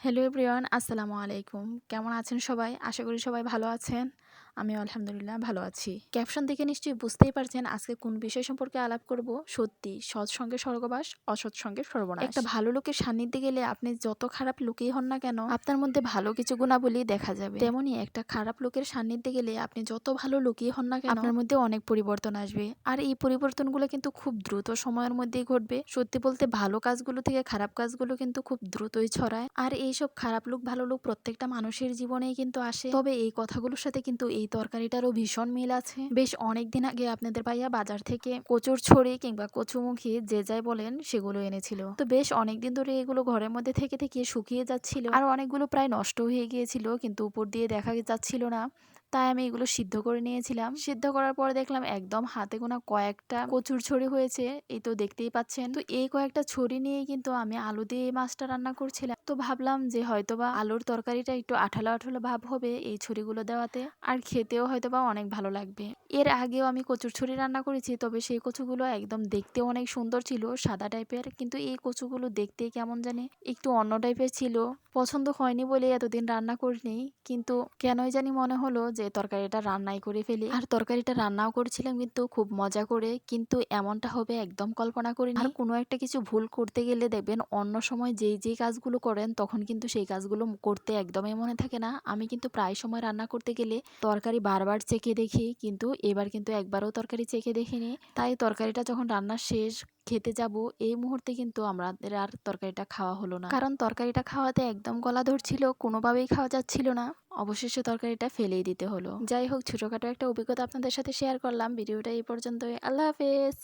Hello everyone আসসালামু আলাইকুম। কেমন আছেন সবাই? আশা করি সবাই ভালো আছেন। আমি আলহামদুলিল্লাহ ভালো আছি। ক্যাপশন দেখে নিশ্চয়ই বুঝতেই পারছেন আজকে কোন বিষয় সম্পর্কে আলাপ করব। সত্যি সৎ সঙ্গে স্বর্গবাস অসৎ সঙ্গে সর্বনাশ। একটা ভালো লোকের সান্নিধ্যে গেলে আপনি যত খারাপ লোকই হন না কেন আপনার মধ্যে ভালো কিছু গুণাবলী দেখা যাবে। তেমনি একটা খারাপ লোকের সান্নিধ্যে গেলে আপনি যত ভালো লোকই হন না কেন আপনার মধ্যে অনেক পরিবর্তন আসবে। আর এই পরিবর্তনগুলো কিন্তু খুব দ্রুত সময়ের মধ্যেই ঘটবে। সত্যি বলতে ভালো কাজগুলো থেকে খারাপ কাজগুলো কিন্তু খুব দ্রুতই ছড়ায়। আর এইসব খারাপ লোক ভালো লোক প্রত্যেকটা মানুষের জীবনেই কিন্তু আসে। তবে এই কথাগুলোর সাথে কিন্তু এই তরকারিটারও ভীষণ মিল আছে। বেশ অনেক দিন আগে আপনাদের ভাইয়া বাজার থেকে কচুর ছড়ি কিংবা কচুমুখী যে যাই বলেন সেগুলো এনেছিল। তো বেশ অনেক দিন ধরে এগুলো ঘরের মধ্যে থেকে থেকে শুকিয়ে যাচ্ছিল। আর অনেকগুলো প্রায় নষ্ট হয়ে গিয়েছিল, কিন্তু উপর দিয়ে দেখা যাচ্ছিল না। তাই আমি এগুলো সিদ্ধ করে নিয়েছিলাম। সিদ্ধ করার পর দেখলাম একদম হাতে গোনা কয়েকটা কচুর ছড়ি হয়েছে, এই তো দেখতেই পাচ্ছেন। তো এই কয়েকটা ছড়ি নিয়ে কিন্তু আমি আলু দিয়ে এই মাছটা রান্না করছিলাম। তো ভাবলাম যে হয়তোবা আলুর তরকারিটা একটু আঠালো আঠালো ভাব হবে এই ছড়িগুলো দেওয়াতে। আর খেতেও হয়তোবা অনেক ভালো লাগবে। এর আগেও আমি কচুর ছড়ি রান্না করেছি, তবে সেই কচুগুলো একদম দেখতে অনেক সুন্দর ছিল, সাদা টাইপের। কিন্তু এই কচুগুলো দেখতে কেমন জানি একটু অন্য টাইপের ছিল। পছন্দ হয়নি বলে এতদিন রান্না করিনি, কিন্তু কেনই জানি মনে হলো যে তরকারিটা রান্নাই করে ফেলি। আর তরকারিটা রান্নাও করছিলাম কিন্তু খুব মজা করে কিন্তু এমনটা হবে একদম কল্পনা করিনি। আর কোনো একটা কিছু ভুল করতে গেলে দেখবেন অন্য সময় যেই যেই কাজগুলো করেন তখন কিন্তু সেই কাজগুলো করতে একদমই মনে থাকে না। আমি কিন্তু প্রায় সময় রান্না করতে গেলে তরকারি বারবার চেখে দেখি কিন্তু এবার কিন্তু একবারও তরকারি চেখে দেখিনি। তাই তরকারিটা যখন রান্না শেষ খেতে যাব এই মুহূর্তে কিন্তু আমাদের আর তরকারিটা খাওয়া হলো না। কারণ তরকারিটা খাওয়াতে একদম গলা ধরছিল কোনোভাবেই খাওয়া যাচ্ছিল না। অবশেষে তরকারিটা ফেলেই দিতে হলো। যাই হোক, ছোটোখাটো একটা অভিজ্ঞতা আপনাদের সাথে শেয়ার করলাম। ভিডিওটা এই পর্যন্তই। আল্লাহ হাফেজ!